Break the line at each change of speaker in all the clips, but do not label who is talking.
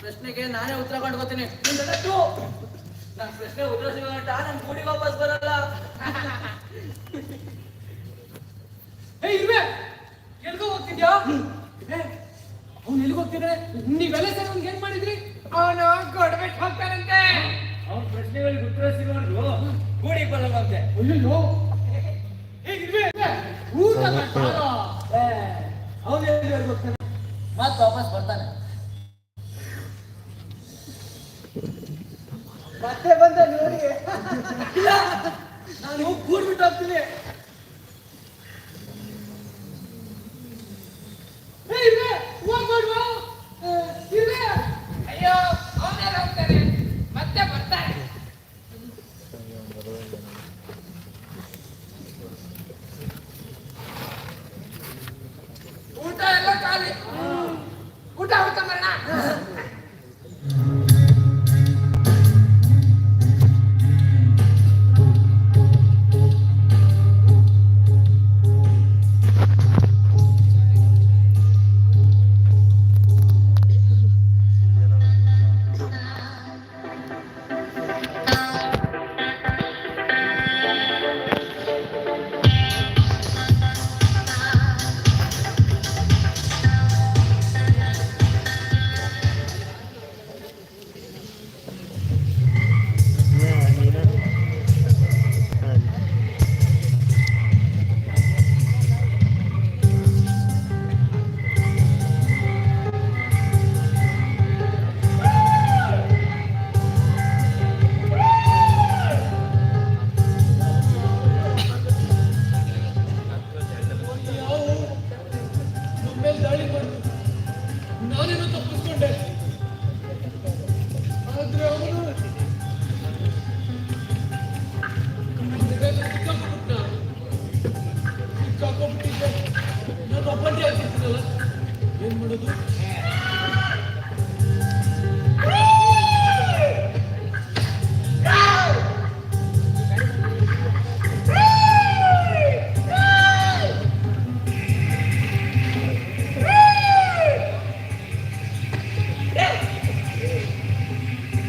ಪ್ರಶ್ನೆಗೆ ನಾನೇ ಉತ್ತರ ಕಂಡ್ಕೋತೀನಿ ನಾನು ಪ್ರಶ್ನೆ ಉತ್ತರ ಸಿಗೋಣ ನನ್ ಕೂಡಿ ವಾಪಸ್ ಬರಲ್ಲ.
ಏ ಇರ್ವೆ! ಎಲ್ಗೋ ಹೋಗ್ತಿದ್ಯಾ? ಅವ್ನು ಎಲ್ಲಿಗೆ ಹೋಗ್ತಿದ್ರೆ ನೀವೆಲ್ಲ ಸರ್ ಅವ್ನಿಗೆ ಏನ್ ಮಾಡಿದ್ರಿ? ಅವನು ಕೊಡ್ಬಿಟ್ಟು ಹೋಗ್ತಾನಂತೆ.
ಅವ್ನ ಪ್ರಶ್ನೆಗಳಿಗೆ ಉತ್ತರ ಸಿಗೋದು ಕೂಡಿ ಬರಲ್ಲಂತೆ
ಅಯ್ಯೋ ಊಟ ಏ
ಅವನು ಎಲ್ಲಿ ಹೋಗ್ತಾನೆ? ಮತ್ತೆ ವಾಪಸ್ ಬರ್ತಾನೆ. ಮತ್ತೆ ಬಂದ ನೋಡಿ. ನಾನು ಕೂಡ್ಬಿಟ್ಟು ಹೋಗ್ತೀನಿ.
ಅಯ್ಯೋ ಆಮೇಲೆ ಹೋಗ್ತಾನೆ ಮತ್ತೆ ಬರ್ತಾನೆ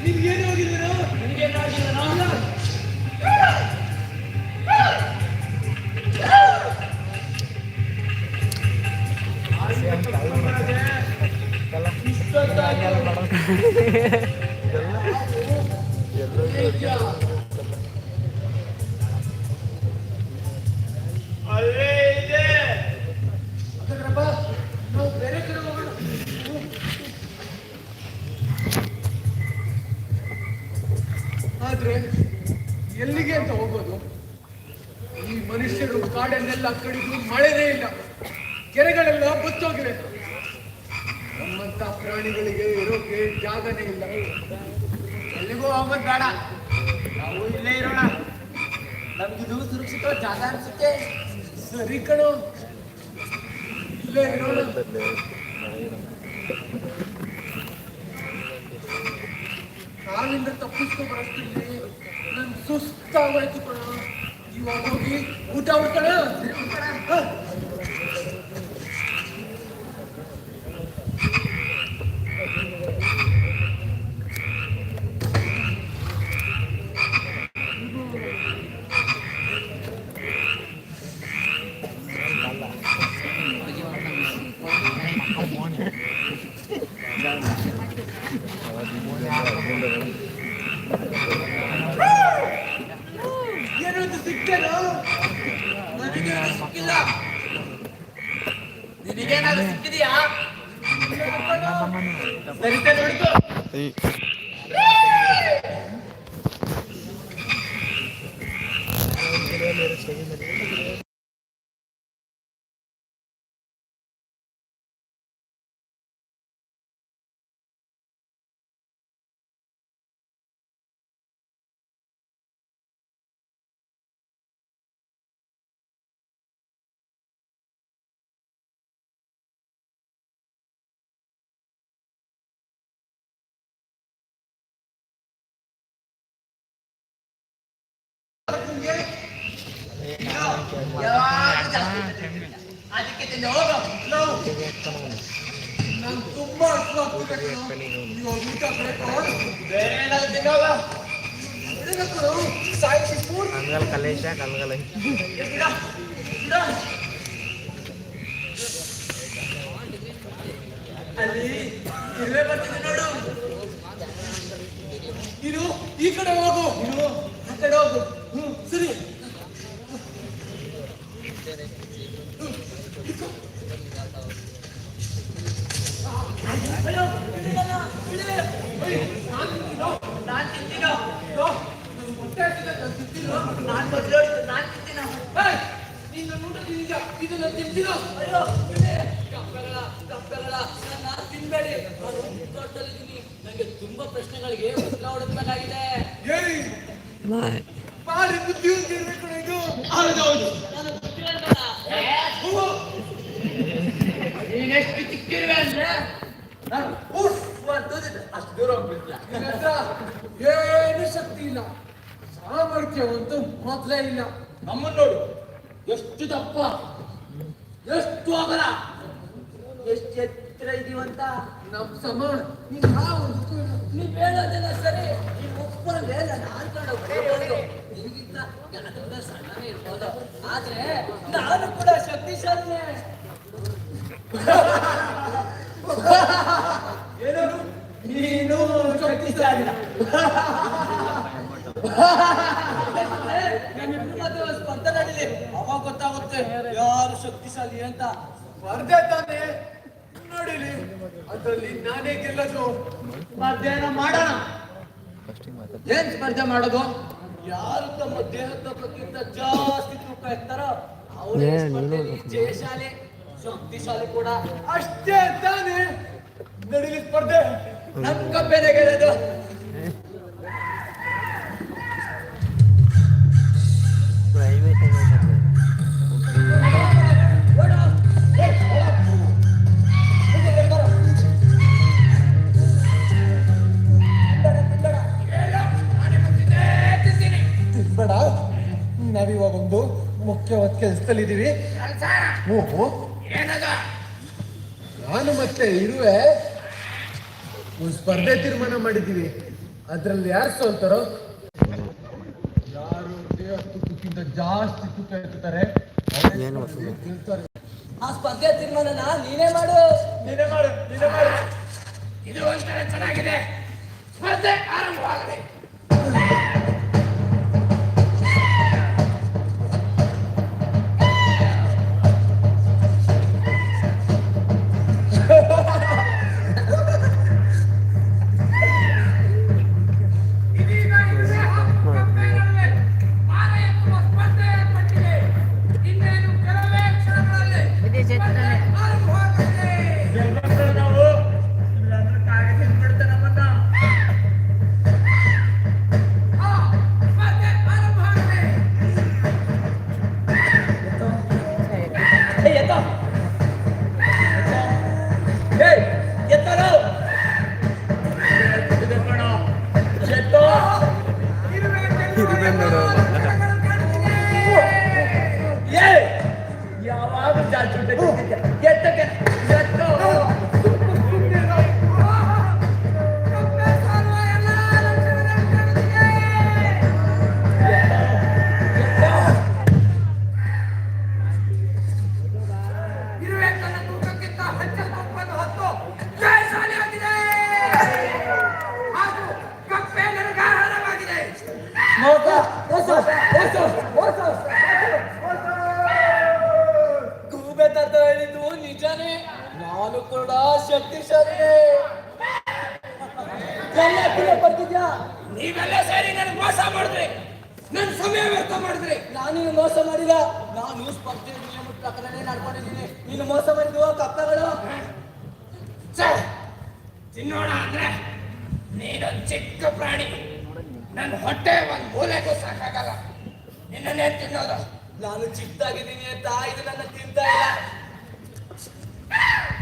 ನಿನ್ಗೇನು
ನಮ್ಗಿದು ಸುರಕ್ಷಿತ ಜಾಗ ಅನ್ಸುತ್ತೆ?
ಸರಿ ಕಣೋ. ಕಾಲಿಂದ ತಪ್ಪಿಸ್ಕೊ ಬರಸ್ತೀನಿ ನನ್ ಸುಸ್ತಾಗೋಯ್ತು ಕಣ. ಇವಾಗ ಹೋಗಿ ಊಟ ಮಾಡ್ಕೊಳ?
ನಿನಗೇನಾದ್ರು ಸಿಕ್ಕಿದೆಯಾ? ಸರಿತೆ ನೋಡ್ಕೋ ಯಾವಾಗ ಜಾಸ್ತಿ ಅದಕ್ಕೆ ತಿಂದು ಹೋಗು
ನಂಗೆ ತುಂಬಾ
ಬೇರೆ ಏನಾದ್ರು ತಿನ್ನೋಗ
ಸಾಯಿಸಿ ಪೂರ್ತಿ
ಕಲ್ಗಲ್ ಕಲೇಶ ಕಲ್ಗಲ್
ಬಿಡ ಬಿಡ ಅಲ್ಲಿ ಇರುವೆ ಬರ್ತಿದೆ ನೋಡು
ಇದು ಈ ಕಡೆ ಹೋಗು
ಇರು ಆ ಕಡೆ ಹೋಗು
ಹ್ಮ್ ಸರಿ
ಅಯ್ಯೋ ಬಿಡಿಲ್ಲ, ಬಿಡಿ. ನಾನ್ ತಿಂತೀನೋ
ಹೊಟ್ಟೆ ಹಸಿದ ನಾನು ತಿಂತೀನೋ?
ನಾನ್ ಮೊದ್ಲು ಹೇಳಿದ್ದು ನಾನ್ ತಿಂತೀನೋ
ಏಯ್, ನೀನ್ ನನ್ನ ಊಟ ತಿಂದಿದ್ಯಾ ಇದನ್ನ ತಿಂತೀನೋ
ಅಯ್ಯೋ ಬಿಡಿ. ಕಪ್ಪೆಗಳ ಕಪ್ಪೆಗಳ ನನ್ನ ತಿನ್ಬೇಡಿ ನಾನು ತೋಟದಲ್ಲಿದ್ದೀನಿ ನನಗೆ ತುಂಬಾ ಪ್ರಶ್ನೆಗಳಿಗೆ ಉತ್ತರ ಹುಡುಕ್ಬೇಕಾಗಿದೆ
ಏಯ್ ಬಾರಿ ಬುದ್ಧಿವಂತ ಇರ್ಬೇಕು ಇದು
ಹೌದೌದು ನಾನು ಗೊತ್ತಿರಲ್ಲ
ಹೂವು.
ನೀನೆಷ್ಟು ಚಿಕ್ಕಿರುವೆ ಅಂದ್ರೆ ನಾನು ಉಫ್ ಅಂತಂದಿದ್ದೆ. ಅಷ್ಟು ದೂರ
ಹತ್ರ ಏನು ಶಕ್ತಿ ಇಲ್ಲ. ಸಾಮರ್ಥ್ಯ ಒಂದು ಮೊದಲೇ ಇಲ್ಲ.
ನಮ್ಮನ್ನ ನೋಡು. ಎಷ್ಟು ದಪ್ಪ. ಎಷ್ಟು ಅಗಲ. ಎಷ್ಟು ಎತ್ತರ ಇದೀವಂತ.
ನಮ್ ಸಮ
ನೀ ಹೇಳೋದೆಲ್ಲ ಸರಿ. ನೀವ್ ಒಪ್ಕೊಂಡ್ರೆ ನಾನು ಆಡ್ಕೊಂಡು ಜ್ಞಾನದಿಂದ ಸಣ್ಣನೇ ಇರ್ಬೋದು ಆದ್ರೆ ನಾನು ಕೂಡ ಶಕ್ತಿಶಾಲಿನೇ ಏನೋ ನೀನು ಶಕ್ತಿಶಾಲಿ ನಮ್ಮಿಬ್ರ ಒಂದ್ ಸ್ಪರ್ಧೆ ನಡೀಲಿ ಅವಾಗ ಗೊತ್ತಾಗುತ್ತೆ ಯಾರು ಶಕ್ತಿಶಾಲಿ ಅಂತ
ಸ್ಪರ್ಧೆ ತಾನೆ ನೋಡಿಲಿ ಅದ್ರಲ್ಲಿ ನಾನೇ ಗೆಲ್ಲೋದು
ಸ್ಪರ್ಧೆನ ಮಾಡೋಣ ಏನ್ ಸ್ಪರ್ಧೆ ಮಾಡೋದು? ಯಾರು ತಮ್ಮ ದೇಹದ ತೂಕಕ್ಕಿಂತ ಜಾಸ್ತಿ ತೂಕ ಇರ್ತಾರೋ ಅವರೇ ಜಯಶಾಲೆ ಶಕ್ತಿಶಾಲಿ ಕೂಡ
ಅಷ್ಟೇ ತಾನೇ ನಡೀಲಿ ಸ್ಪರ್ಧೆ.
ನಮ್ ಕಪ್ಪೆನೆ ಗೆಲ್ಲೋದು
ಪ್ರೈವೇಟ್
ನಾವಿವಾಗ ಒಂದು ಮುಖ್ಯವಾದ ಕೆಲಸದಲ್ಲಿದ್ದೀವಿ ಓಹೋ ನಾನು ಮತ್ತೆ ಇರುವೆ. ಒಂದು ಸ್ಪರ್ಧೆ ತೀರ್ಮಾನ ಮಾಡಿದ್ದೀವಿ. ಅದರಲ್ಲಿ ಯಾರು ಸೋಲ್ತಾರೋ? ಯಾರು ದೇಹ ತೂಕಕ್ಕಿಂತ ಜಾಸ್ತಿ ತೂಕ ಎತ್ತಾರೆ
ಆ ಸ್ಪರ್ಧೆ ತೀರ್ಮಾನನ ನೀನೇ ಮಾಡು.
ನೀನೇ ಮಾಡು ನೀನೇ ಮಾಡು.
ಇದು ಒಂಥರ ಚೆನ್ನಾಗಿದೆ. ಸ್ಪರ್ಧೆ ಆರಂಭವಾಗಲಿ.
可以了 ಶಕ್ತಿಶಾಲಿನೇ ಎಲ್ಲ ಬರ್ತಿದ್ಯಾ?
ನೀವೆಲ್ಲ ಸೇರಿ ನನಗೆ ಮೋಸ ಮಾಡಿದ್ರಿ. ನನ್ನ ಸಮಯ ವ್ಯರ್ಥ ಮಾಡಿದ್ರಿ.
ನಾನು ನಿನ್ನ ಮೋಸ ಮಾಡಿಲ್ಲ. ನಾನು ಸ್ಪರ್ಧೆ ನಿಯಮದ ಪ್ರಕಾರನೇ ನಡ್ಕೊಂಡಿದ್ದೀನಿ. ನೀನು ಮೋಸ ಮಾಡಿದ್ವು ಕಪ್ಪೆಗಳು?
ಛೆ! ತಿನ್ನೋಣ ಅಂದ್ರೆ ನೀನೊಂದು ಚಿಕ್ಕ ಪ್ರಾಣಿ. ನನ್ನ ಹೊಟ್ಟೆ ಒಂದು ಮೂಲೆಗೂ ಸಾಕಾಗಲ್ಲ ನಿನ್ನನ್ನೇ ತಿನ್ನೋದು.
ನಾನು ಚಿಕ್ಕದಾಗಿದ್ದೀನಿ ಅಂತ ಇದು ನನ್ನ ತಿಂತಾ ಇಲ್ಲ.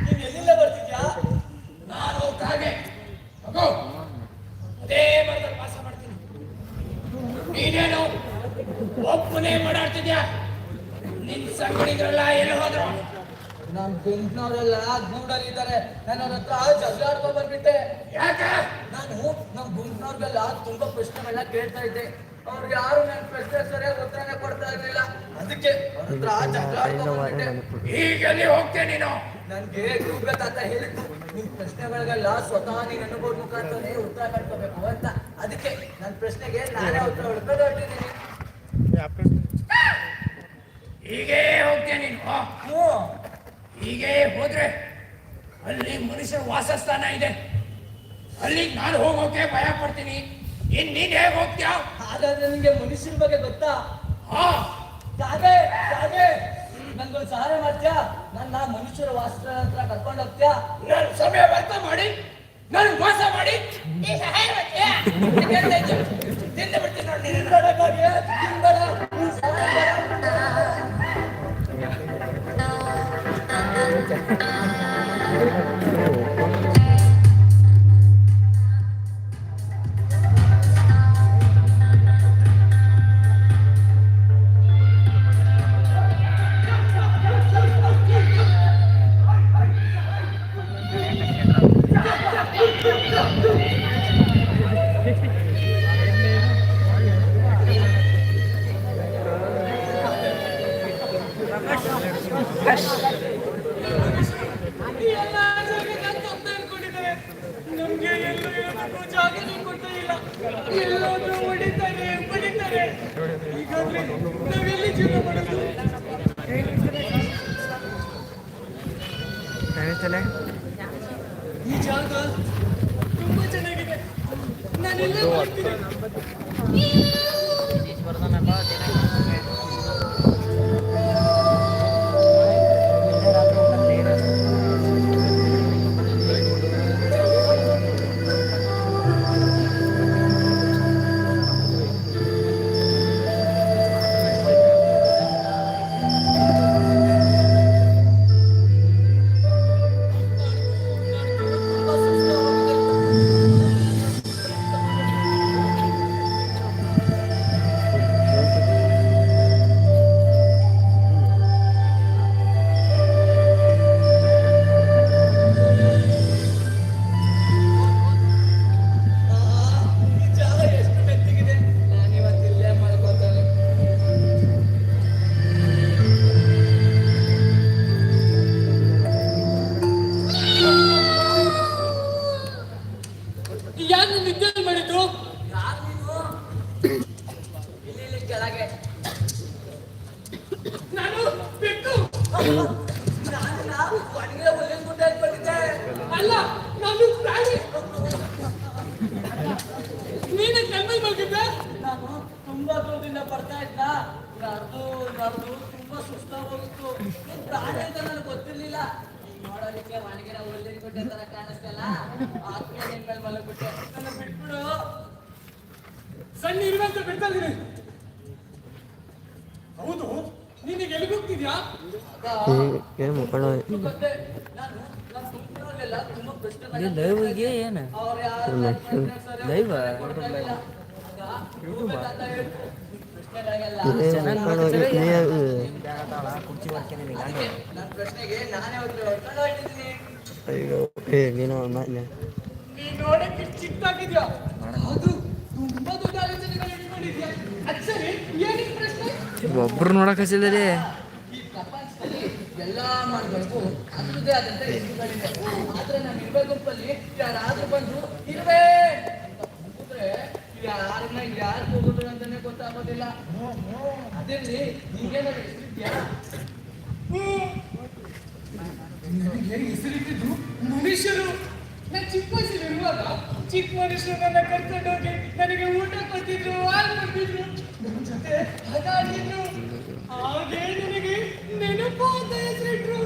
ನೀನ್
ನಾನು ಕಾಗೆ ಅದೇ ಮರದಲ್ಲಿ ವಾಸ ಮಾಡ್ತೀನಿ. ನೀನೇನು ಒಬ್ಬನೇ ಓಡಾಡ್ತಿದ್ಯಾ? ನಿನ್ ಸಂಗಡಿಗರೆಲ್ಲ ಎಲ್ಲಿ ಹೋದ್ರು?
ನಮ್ ಗುಂಪ್ನವರೆಲ್ಲ ಗೂಡಲ್ಲಿದ್ದಾರೆ. ನಾನು ನನ್ನ ಹತ್ರ ಜಗಳ ಆಡ್ಕೊಂಡ್ ಬಂದ್ಬಿಟ್ಟೆ.
ಯಾಕೆ?
ನಾನು ನಮ್ ಗುಂಪ್ನವ್ರಿಗೆಲ್ಲ ತುಂಬಾ ಪ್ರಶ್ನೆಗಳನ್ನ ಕೇಳ್ತಾ ಇದ್ದೆ. ಅವ್ರಿಗೆ ಯಾರು ನನ್ ಪ್ರಶ್ನೆ ಸರಿಯಾಗಿ ಉತ್ತರನೇ ಕೊಡ್ತಾ ಇರ್ಲಿಲ್ಲ. ಅದಕ್ಕೆ ಅವ್ರ ಹತ್ರ ಜಗಳ ಆಡ್ಕೊಂಡ್ ಬಂದ್ಬಿಟ್ಟೆ.
ಈಗ ಹೋಗ್ತೀಯ ನೀನು?
ನನ್ಗೆ ಗೂಗಲ್ ತಾತ ಹೇಳಿದ್ದು ನಿನ್ ಪ್ರಶ್ನೆಗಳಿಗೆಲ್ಲ ಸ್ವತಃ ನೀನ್ ಅನುಭವ ಮುಖಾಂತರನೇ ಉತ್ತರ ಕಟ್ಕೋಬೇಕು ಅಂತ. ಅದಕ್ಕೆ ನನ್ನ ಪ್ರಶ್ನೆಗೆ ನಾನೇ ಉತ್ತರ ಹುಡ್ಕೊಂಡು ಹೀಗೆ
ಹೀಗೇ ಹೋಗ್ತೀಯ ನೀನು?
ಹ್ಞೂ.
ಹೀಗೆ ಹೋದ್ರೆ ಅಲ್ಲಿ ಮನುಷ್ಯರ ವಾಸಸ್ಥಾನ ಇದೆ. ಅಲ್ಲಿ ನಾನು ಹೋಗೋಕೆ ಭಯ ಪಡ್ತೀನಿ. ಇನ್ ನೀನ್ ಹೇಗೆ ಹೋಗ್ತೀಯ?
ಹಾಗಾದ್ರೆ ನಿಂಗೆ ಮನುಷ್ಯನ ಬಗ್ಗೆ ಗೊತ್ತಾ?
ಹಾ.
ಸಾಧೆ ಕಾಗೆ ನನ್ಗೊಂದು ಸಹಾಯ ಮಾಡ್ತೀಯಾ? ನನ್ನ ಮನುಷ್ಯರ ವಾಸ್ತ್ರ ಹತ್ರ ಕರ್ಕೊಂಡು ಹೋಗ್ತೀಯಾ?
ನಾನು ಸಮಯ ವ್ಯರ್ಥ ಮಾಡಿ ನಾನು ಮೋಸ ಮಾಡಿ. ಈ ಸಹಾಯ ಮಾಡ್ತೀಯ? ತಿಂದು ಬಿಡ್ತೀನಿ ನೋಡಿ
ತಿನ್ಬೇಡ. ನೀನ್ ಸಹಾಯ ಮಾಡು.
বন্ধু ಆಲೋಚನೆಗಳು ಇಟ್ಕೊಂಡಿದ್ಯಾ ದೈವ ಸರಿ ಏನೋ
ಒಬ್ರು ನೋಡಕ್
ಈ ಪ್ರಪಂಚದಲ್ಲಿ ಎಲ್ಲಾ ಮಾಡಬೇಕು. ಅದ್ರದ್ದೇ ಆದಂತ ಹೆಸರುಗಳಿದೆ ಆದ್ರೆ ನಮ್ಮ ಇರುವೆ ಗುಂಪಲ್ಲಿ ಯಾರಾದ್ರೂ ಬಂದು ಇರುವೆ ಅಂತ ಕೂಗಿದ್ರೆ ಯಾರನ್ನ ಯಾರು ಹೋಗುದ್ರು ಅಂತಾನೆ ಗೊತ್ತಾಗೋದಿಲ್ಲ. ಅದಿರ್ಲಿ ನಿಂಗೇನಾದ್ರು ಹೆಸರಿದ್ಯಾ
ನನಗೆ ಹೆಸರಿಟ್ಟಿದ್ದು ಮನುಷ್ಯರು ನಾನು ಚಿಕ್ಕ ವಯಸ್ಸಲ್ಲಿರುವಾಗ ಚಿಕ್ಕ ಮನುಷ್ಯರು ನನ್ನ ಕರ್ಕೊಂಡೋಗಿ ನನಗೆ ಊಟ ಕೊಟ್ಟಿದ್ರು ಹಾಲು ಕೊಟ್ಟಿದ್ರು. ನನ್ನ ಜೊತೆ ಹಠ ಆಡಿದ್ರು ಹಾಗೆ ನನಗೆ ನೆನಪು ಅಂತ ಹೆಸರಿಟ್ರು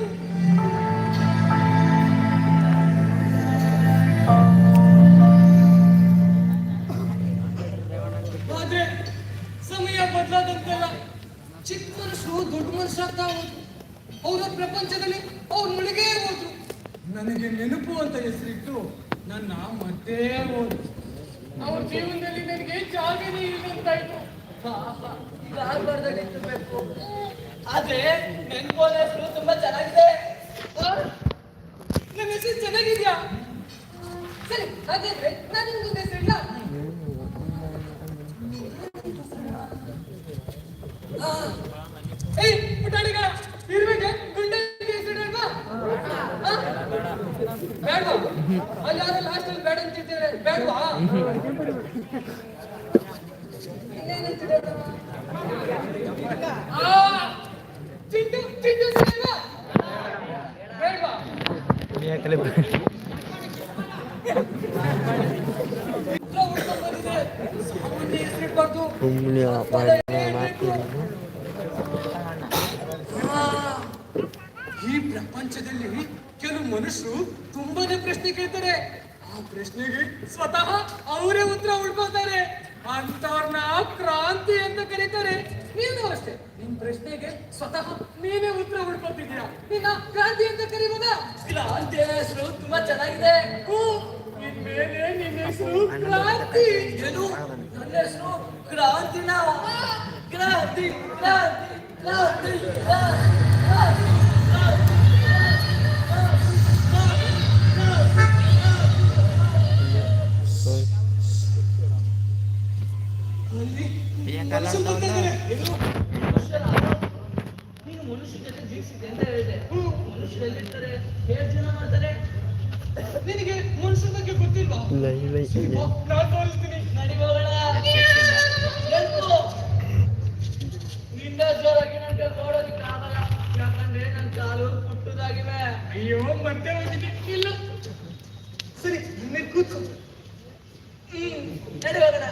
ಸಮಯ ಬದಲಾದಂತೆಲ್ಲ ಚಿಕ್ಕ ಮನುಷ್ಯರು ದೊಡ್ಡ ಹೋದ್ರು. ಅವರ ಪ್ರಪಂಚದಲ್ಲಿ ಅವ್ರು ಮುಳುಗೇ ಹೋದ್ರು. ನನಗೆ ನೆನಪು ಅಂತ ಹೆಸರಿಟ್ಟು ನನ್ನ ಮತ್ತೆ ಹೋದ್ರು. ಅವ್ರ ಜೀವನದಲ್ಲಿ ನನಗೆ ಜಾಗನೇ ಇಲ್ಲಂತಾಯ್ತು
ಪಾಪ ಇದಾಗಬಾರ್ದಾಗಿತ್ತು ಬೇಕು ಆದ್ರೆ ನೆನ್ಪೋದ ಹೆಸರು ತುಂಬಾ ಚೆನ್ನಾಗಿದೆ
ಆ? ನನ್ನ ಹೆಸರು ಚೆನ್ನಾಗಿದ್ಯಾ ಸರಿ, ಹಾಗಾದ್ರೆ ನಾನು ನಿಮ್ಗೊಂದು ಹೆಸರು ಇಲ್ಲ ಏಯ್ ಪುಟಾಣಿಗಳ ಇರುವೆಗೆ ಗುಂಡನಿಗೆ ಹೆಸರು ಇಡಲ್ವಾ? ಆ? ಬೇಡ್ವಾ ಅಲ್ಲಿ ಯಾರೋ ಲಾಸ್ಟ್ ಅಲ್ಲಿ ಬೇಡ ಅಂತಿದ್ದಾರೆ ಬೇಡ್ವಾ ಇನ್ನೇನಂತಿದೆ ಆ ಚಿಂಟು ಚಿಂಟು ಸಿಗಲ್ವಾ? ಬೇಡ್ವಾ
ಯಾಕಲೆ
ಉತ್ತರ ಹುಡ್ಕೊಂಡ್ ಬಂದಿದೆ. ಸಾಮಾನ್ಯ ಹೆಸರಿಡ್ಬಾರ್ದು.
ಸುಮ್ಮನೆ
ಆ, ಈ ಪ್ರಪಂಚದಲ್ಲಿ ಕೆಲವು ಮನುಷ್ಯರು ತುಂಬಾನೇ ಪ್ರಶ್ನೆ ಕೇಳ್ತಾರೆ ಆ ಪ್ರಶ್ನೆಗೆ ಸ್ವತಃ ಅವರೇ ಉತ್ತರ ಹುಡ್ಕೋತಾರೆ ಅಂತವ್ರನ್ನ ಕ್ರಾಂತಿ ಅಂತ ಕರೀತಾರೆ ನೀನು ಅಷ್ಟೇ ನಿನ್ ಪ್ರಶ್ನೆಗೆ ಸ್ವತಃ ನೀನೇ ಉತ್ತರ ಹುಡ್ಕೋತಿದ್ದೀರಾ ನಿನ್ನ ಕ್ರಾಂತಿ ಅಂತ ಕರೀಬೋದಾ
ಕ್ರಾಂತಿ ಹೆಸರು ತುಂಬಾ ಚೆನ್ನಾಗಿದೆ.
ಇನ್ಮೇಲೆ ನಿನ್ನ ಹೆಸರು ಕ್ರಾಂತಿ.
ಏನು ನನ್ನ ಹೆಸರು ಕ್ರಾಂತಿನ ಕ್ರಾಂತಿ ಕ್ರಾಂತಿ ಕ್ರಾಂತಿ ಕ್ರಾಂತಿ ನೀನು ಮನುಷ್ಯ ಜೊತೆ ಜೀವಿಸಿದೆ ಅಂತ ಹೇಳಿದೆ. ಮನುಷ್ಯರಲ್ಲಿರ್ತಾರೆ ಹೇಳು ಜನ ಮಾಡ್ತಾರೆ.
ನಿನಗೆ ಮನುಷ್ಯರ ಬಗ್ಗೆ ಗೊತ್ತಿಲ್ವಾ?
ಇಲ್ಲ ಇಲ್ಲ ಇಲ್ಲ.
ಬಾ, ನಾನ್ ತೋರಿಸ್ತೀನಿ
ನಿನ್ನ ಜೋರಾಗಿ ನನ್ಗೆ ನೋಡೋದಿಕ್ಕೆ ಆಗಲ್ಲ ಯಾಕಂದ್ರೆ ನನ್ ಕಾಲು ಪುಟ್ಟದಾಗಿವೆ.
ಅಯ್ಯೋ ಮತ್ತೆ ಹೋಗಿದ್ದೆ ಇಲ್ಲ. ಸರಿ ನಿನ್ನೆ ಕೂತ್ಕೊ.
ಹ್ಮ್ ನಡಿ ಹೋಗೋಣ.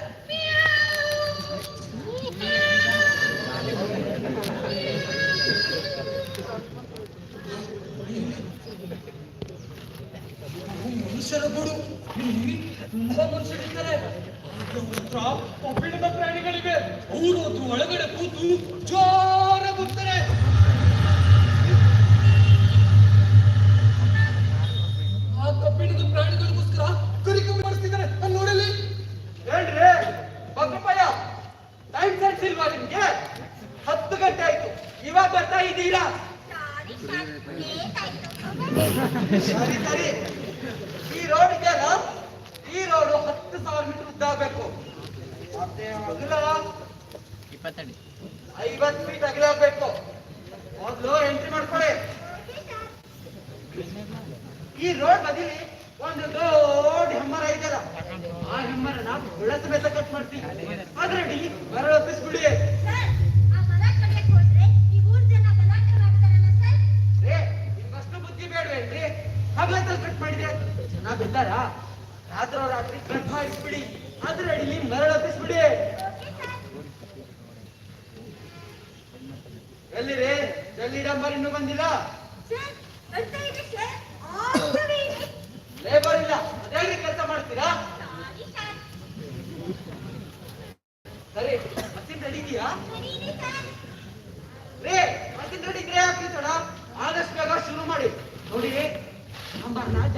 ಈ ರೋಡ್ ಬದಿಲಿ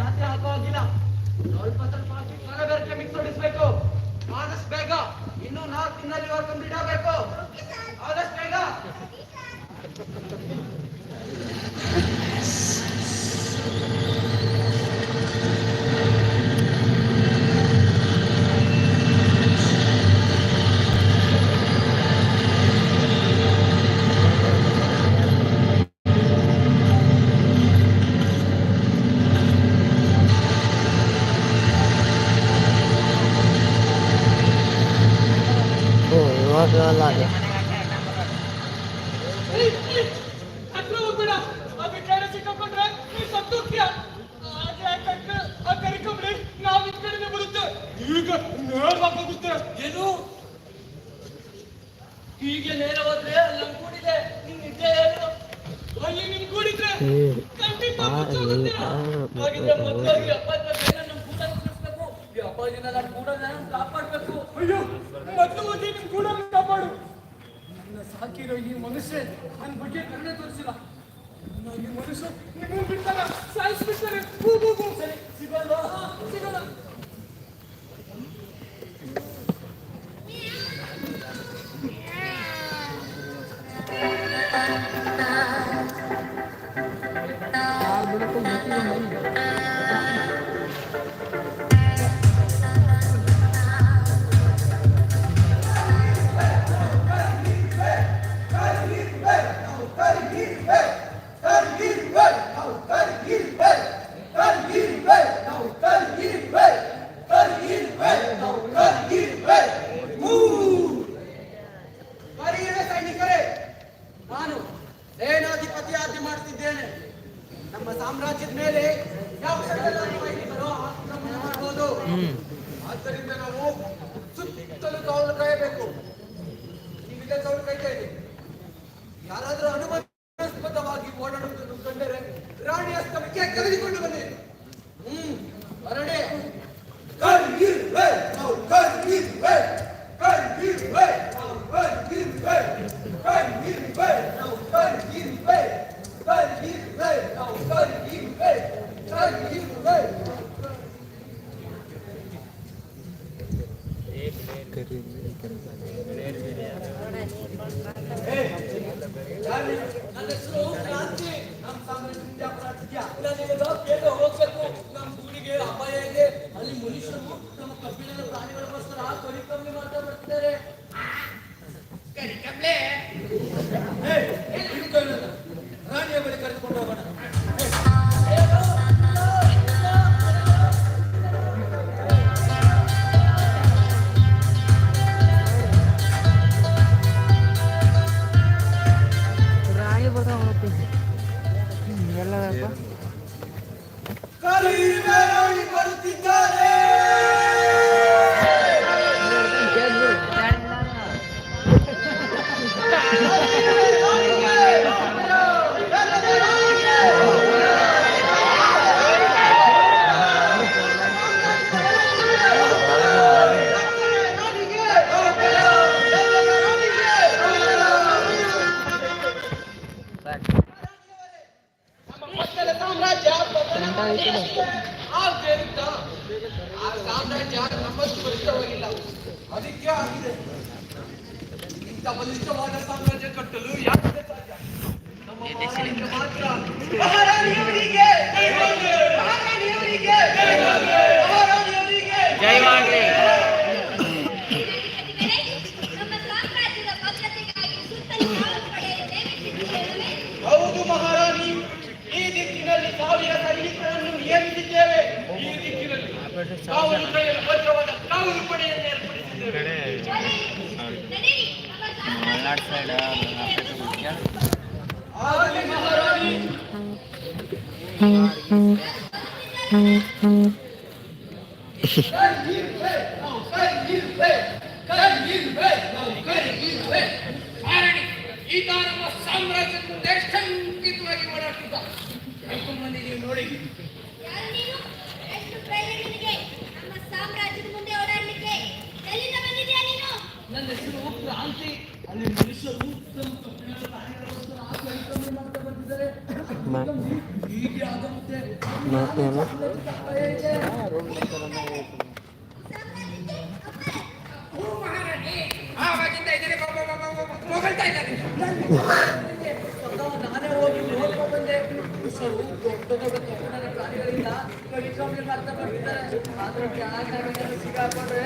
ನಂಬರ್ನ ಜಾಸ್ತಿ ಹಾಕೋ ಹಾಗಿಲ್ಲ ಸ್ವಲ್ಪ ಸ್ವಲ್ಪ ಹಾಕಿ ಕಲಬೆರಕೆ ಮಿಕ್ಸ್ ಹೊಡಿಸ್ಬೇಕು ಆದಷ್ಟು ಬೇಗ ಇನ್ನೂ ನಾಲ್ಕು ದಿನದಲ್ಲಿ ಇವಾಗ ಕಂಪ್ಲೀಟ್ ಆಗಬೇಕು ಆದಷ್ಟು ಬೇಗ.
ಓ
ಈಗ ನೇರವಾಗೋಗುತ್ತೆ
ಏನು ಹೀಗೆ ನೇರ ಹೋದ್ರೆ ಅಲ್ಲಿ ಕೂಡಿದೆ ನೀನ್ ಹೇಳು
ಅಲ್ಲಿ ನಿನ್ ಕೂಡಿದ್ರೆ.
ಹಾಗಿದ್ರೆ ಮೊದಲಾಗಿ ಅಪ್ಪಾಜಿ ಬೇಗ ನಮ್ ಕೂಟ ನಿಲ್ಲಿಸ್ಬೇಕು ಈ ಕೂಡನ ಕಾಪಾಡ್ಬೇಕು
ಅಯ್ಯೋ ಮೊದಲು ಹೋಗಿ ನಿಮ್ ಕೂಡ ಕಾಪಾಡು ನನ್ನ ಸಾಕಿರೋ ಈ ಮನುಷ್ಯ ನನ್ನ ಬಗ್ಗೆ ಕಣ್ಣೆ ತೋರಿಸಿಲ್ಲ. ನನ್ನ ಈ ಮನುಷ್ಯ ನಿಮ್ಮನ್ನು ಬಿಡ್ತಾರ ಸಾಯಿಸ್ಬಿಡ್ತಾರೆ ಸಿಗಲ್ಲ ಸಿಗಲ್ಲ. ನಾನು ಸೇನಾಧಿಪತಿ ಆಜ್ಞೆ ಮಾಡ್ತಿದ್ದೇನೆ. ನಮ್ಮ
ಸಾಮ್ರಾಜ್ಯದ ಮೇಲೆ ಯಾವ ಮಾಡಬಹುದು
ಆದ್ದರಿಂದ ನಾವು ಸುತ್ತಲೂ ಕಾವಲು ಕೈಬೇಕು ನೀವಿದೆ ಕಾವಲು ಕಾಯ್ತಾ ಇದ್ದೀವಿ ಯಾರಾದರೂ ಅನುಮತಿ ಬಲವಾಗಿ ಓಡಾಡುವುದನ್ನು ಕಂಡರೆ ರಾಣಿಯ ಸ್ಥಳಕ್ಕೆ ಕರೆದುಕೊಂಡು ಬನ್ನಿ ಹ್ಮ್ ಅರಡೆ ಕರ್ಗಿರ್ವೆ ನಾವು ಕರ್ಗಿರ್ವೆ ಕರ್ಗಿರ್ವೆ ನಾವು ಕರ್ಗಿರ್ವೆ ಕರ್ಗಿರ್ವೆ ನಾವು ಕರ್ಗಿರ್ವೆ ಕರ್ಗಿರ್ವೆ ನಾವು
ಕರ್ಗಿರ್ವೆ ಕರ್ಗಿರ್ವೆ ಕರ್ಗಿರ್ವೆ ಮಲೆನಾಡು
ಸೈಡ್ ಮಹಾರಾಣಿ
ಸಿಗಾಕೊಂಡ್ರೆ